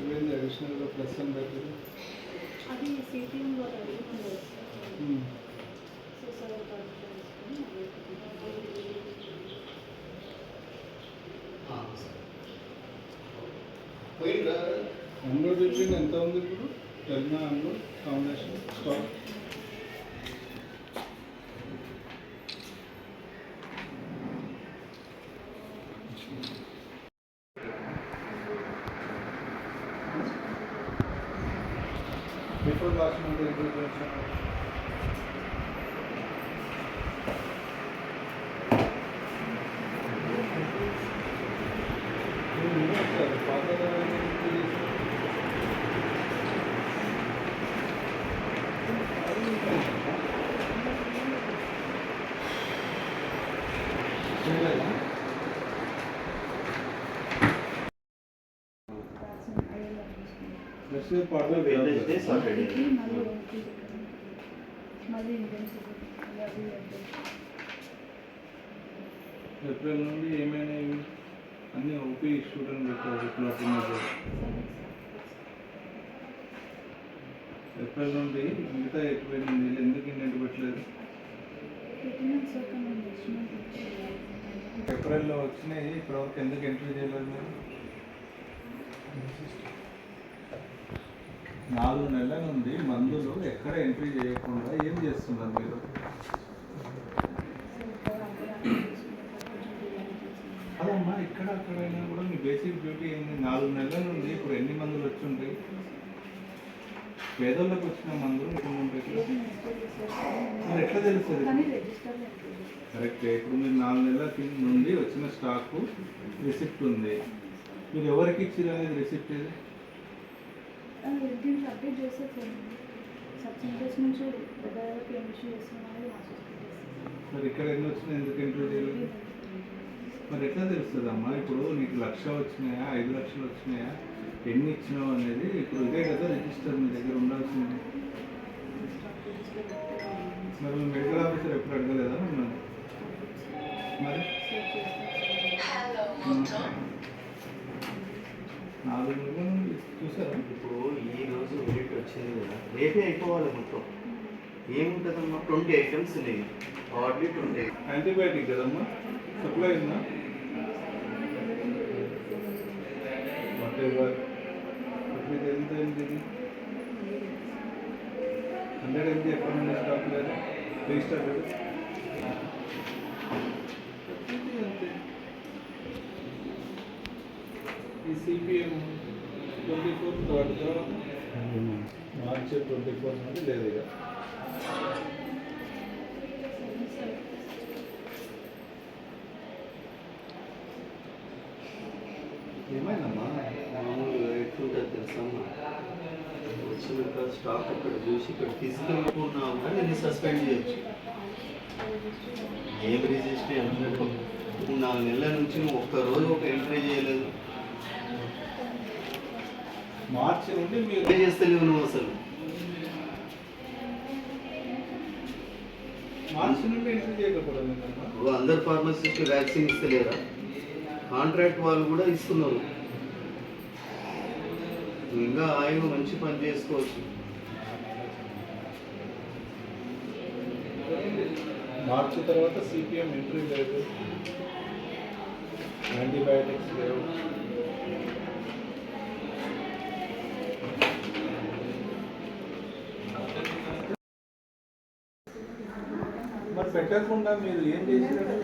ఇవేంది అడిషనల్గా ప్లస్ అని పెట్టారు అది సిపిఎం వాళ్ళు అడుగుతున్నారు. సో సార్ ఒక అన్లోడ్ ఎంత ఉంది ఇప్పుడు? టెల్నా unload combination? Stock before last month next part మళ్ళీ. ఏప్రిల్ నుండి ఏమైనా అన్ని ఓపీ స్టూడెంట్ పెట్టారు ప్లాట్ ఏప్రిల్ నుండి మిగతా ఎనిమిది ఎందుకు ఇన్నెంట్ పెట్టలేదు? ఏప్రిల్లో వచ్చినాయి ఇప్పటివరకు ఎందుకు ఎంట్రీ చేయలేదు మీరు? నాలుగు నెలల నుండి మందులు ఎక్కడ ఎంట్రీ చేయకుండా ఏం చేస్తున్నారు మీరు? అదమ్మా ఇక్కడ అక్కడైనా కూడా మీ బేసిక్ డ్యూటీ ఏంది? నాలుగు నెలల నుండి ఇప్పుడు ఎన్ని మందులు వచ్చి ఉంటాయి పేదోళ్ళకి వచ్చిన మందులు? మరి ఎట్లా తెలుస్తుంది? కరెక్ట్ ఇప్పుడు మీరు నాలుగు నెలల నుండి వచ్చిన స్టాక్ రిసిప్ట్ ఉంది. మీరు ఎవరికి ఇచ్చారు అనేది రిసిప్ట్ ఇది దీనికి అప్డేట్ చేస్తే నుంచి ఏం ఇష్యూ మరి ఇక్కడ ఎన్ని వచ్చినాయి? ఎందుకు ఎంట్రీ చేయలేదు? మరి ఎట్లా తెలుస్తుంది అమ్మా ఇప్పుడు నీకు లక్ష వచ్చినాయా? ఐదు లక్షలు వచ్చినాయా? ఎన్ని ఇచ్చినావు అనేది ఇప్పుడు ఇదే కదా రిజిస్టర్ మీ దగ్గర ఉండాల్సింది. మరి మెడికల్ ఆఫీసర్ ఎప్పుడు అడగలేదా మిమ్మల్ని? మరి? నాలుగు నుండి చూసారా? ఇప్పుడు ఈ రోజు రేట్ వచ్చింది కదా రేపే అయిపోవాలి మొత్తం. ఏముంటుందమ్మా? ట్వంటీ ఐటమ్స్ ఉన్నాయి. Hardly twenty. యాంటీబయాటిక్ కదమ్మా? సప్లై ఉందా? ఎంత ఇది? హండ్రెడ్ ఎంజీ ఎక్కడ స్టాక్ లేదు రిజిస్టర్ లేదు ఇది అంతే. ఈ సిపిఎం ట్వంటీ ఫోర్ తర్వాత మార్చి ట్వంటీ ఫోర్ నుండి లేదు ఇక. ఏమైందమ్మా? మామూలుగా ఎట్లుంటుంది తెలుసమ్మా వచ్చినాక స్టాక్ అక్కడ చూసి ఇక్కడ ఉన్నావు కానీ నేను సస్పెండ్ చేయొచ్చు. ఏం రిజిస్ట్రీ ఇప్పుడు నాలుగు నెలల నుంచి ఒక్క రోజు ఒక ఎంట్రీ చేయలేదు. మార్చి నుండి మీరు చేస్తలేవు నువ్వు అసలు? మార్చి నుండి ఎంట్రీ చేయకపోవడం అందరు ఫార్మసిస్ట్ వ్యాక్సిన్ ఇస్తలేరా? కాంట్రాక్ట్ వాళ్ళు కూడా ఇస్తున్నారు. ఇంకా ఆయన మంచి పని చేసుకోవచ్చు. మార్చి తర్వాత సిపిఎం ఎంట్రీ లేదు. యాంటీబయాటిక్స్ లేవు. పెట్టకుండా మీరు ఏం చేసినారు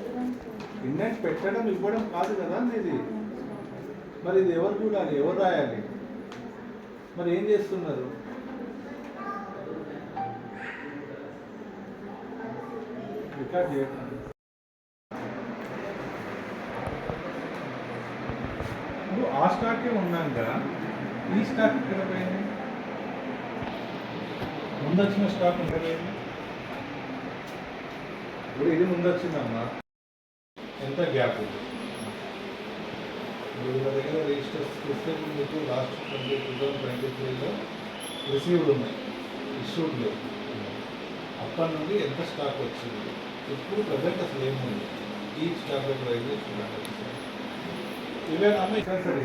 ఇండెంట్ పెట్టడం ఇవ్వడం కాదు కదా ఇది మరి ఇది ఎవరు చూడాలి? ఎవరు రాయాలి? మరి ఏం చేస్తున్నారు? రికార్డ్ చేయకండి. నువ్వు ఆ స్టాకే ఉన్నాక ఈ స్టాక్ ఇక్కడ పోయింది? ముందొచ్చిన స్టాక్ ఇక్కడ పోయింది ఇప్పుడు ఇది ముందు వచ్చిందమ్మా ఎంత గ్యాప్ ఉంది ఇప్పుడు వీళ్ళ దగ్గర రిజిస్టర్స్ చూస్తే మీకు last twenty two thousand twenty త్రీలో రిసీవ్డ్ ఉన్నాయి. ఇష్యూడ్ లేవు అప్పటి నుండి ఎంత స్టాక్ వచ్చింది? ఇప్పుడు ప్రజెంట్ అసలు ఏముంది? ఈ స్టాక్ ప్రైజ్ చూడండి ఇవే అమ్మ? ఇక్కడ సరే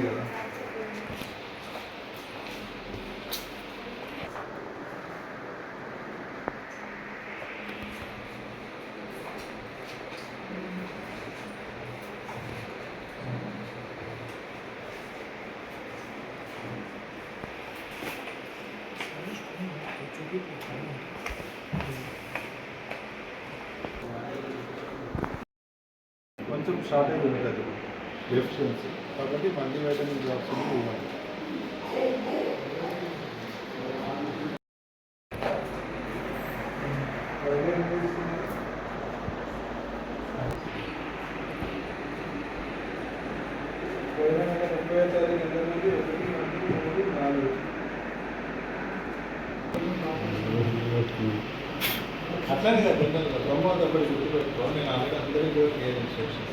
కొంచెం షార్టేజ్ ఉంటుంది. డెఫిషియన్సీ కాబట్టి మల్టీ వైటమిన్ డ్రాప్స్ ఇవ్వాలి పోయిన నెల ముప్పై తారీఖు ఎంత మంది ఒకటి రెండు మూడు నాలుగు అట్లానే కదా జనరల్గా ప్రమాద గుర్తుపెట్టుకో నేను ఆల్రెడీ అందరికీ కూడా క్లియర్ ఇన్స్ట్రక్షన్స్.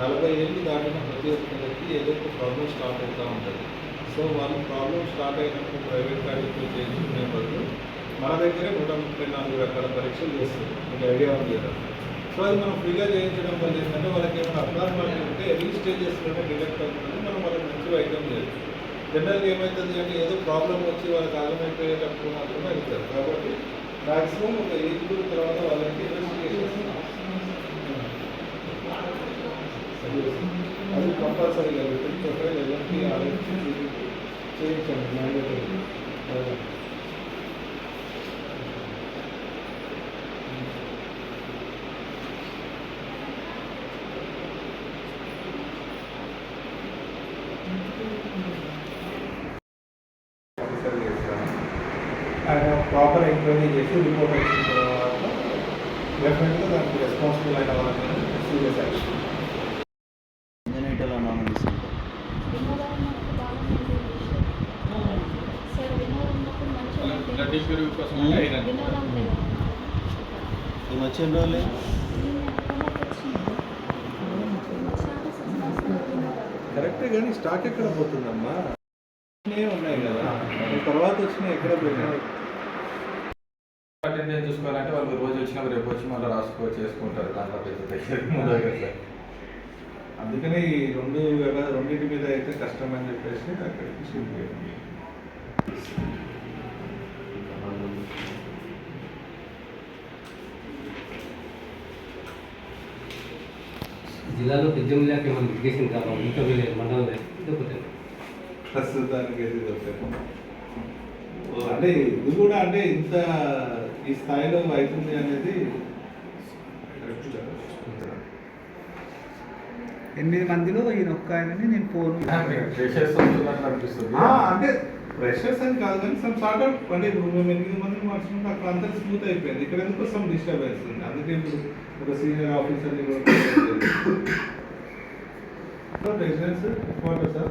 నలభై ఏళ్ళు దాటిన ప్రతి ఒక్కరికి ఏదో ఒక ప్రాబ్లం స్టార్ట్ అవుతూ ఉంటుంది. సో వాళ్ళు ప్రాబ్లం స్టార్ట్ అయినప్పుడు ప్రైవేట్ కాలేజీలో చేయించుకునే బదులు మన దగ్గరే నూట ముప్పై నాలుగు రకాల పరీక్షలు చేస్తారు. మీకు ఐడియా ఉంది కదా? సో అది మనం ఫ్రీగా చేయించడం వల్ల ఏంటంటే వాళ్ళకి ఏమైనా అబ్నార్మాలిటీ ఉంటే ఎర్లీ స్టేజెస్లోనే డిటెక్ట్ అవుతుంది మనం వాళ్ళకి మంచి వైద్యం చేస్తాం జనరల్గా ఏమవుతుంది అంటే ఏదో ప్రాబ్లం వచ్చి వాళ్ళకి ఆగమైపోయేటప్పుడు మాత్రమే వెళ్తారు కాబట్టి మ్యాక్సిమం ఒక ఏజ్ గ్రూప్ తర్వాత వాళ్ళకి ఇన్వెస్టిగేషన్ అది కంపల్సరీగా ప్రొఫైల్ ఎవరికి ఆలోచించి చేయించండి మ్యాండేటరీ ఆయన ప్రాపర్ ఎంక్వైరీ చేసి రిపోర్ట్ వచ్చిన తర్వాత డెఫినెట్గా దానికి రెస్పాన్సిబుల్ అయిన వాళ్ళని సీరియస్ యాక్షన్ రోజులే? వినోదం కరెక్టే కానీ స్టాక్ ఎక్కడ పోతుందమ్మా? ఉన్నాయి కదా. తర్వాత వచ్చిన ఎక్కడ పోయినాయి? అటెండెన్స్ చూసుకోవాలంటే వాళ్ళు రోజు వచ్చినా రేపు వచ్చి మళ్ళీ రాసుకో చేసుకుంటారు దాంట్లో పెద్ద దగ్గర అందుకనే ఈ రెండు రెండింటి మీద అయితే కష్టం అని చెప్పేసి అక్కడికి షిఫ్ట్ జిల్లాలో పెద్ద జిల్లాకి మనం ఇరిగేషన్ కావాలి? ఇంకా వీళ్ళు మండలం ఇదొకటి ప్రస్తుతానికి అయితే. అంటే ఇది కూడా అంటే ఇంత ఈ స్థాయిలో అవుతుంది అనేది ఎనిమిది మందిలో ఈయన ఒక్క ఆయనని నేను ఆ, అంటే ప్రెషర్స్ అని కాదు కానీ సమ్ సార్ట్ ఆఫ్ అంటే ఇప్పుడు మేము ఎనిమిది మంది మార్చుకుంటే అక్కడ అంతా స్మూత్ అయిపోయింది. ఇక్కడ ఎందుకు సమ్ డిస్టర్బెన్స్ ఉంది. అందుకే ఇప్పుడు ఒక సీనియర్ ఆఫీసర్ని కూడా రెసిడెన్స్ క్వార్టర్ సార్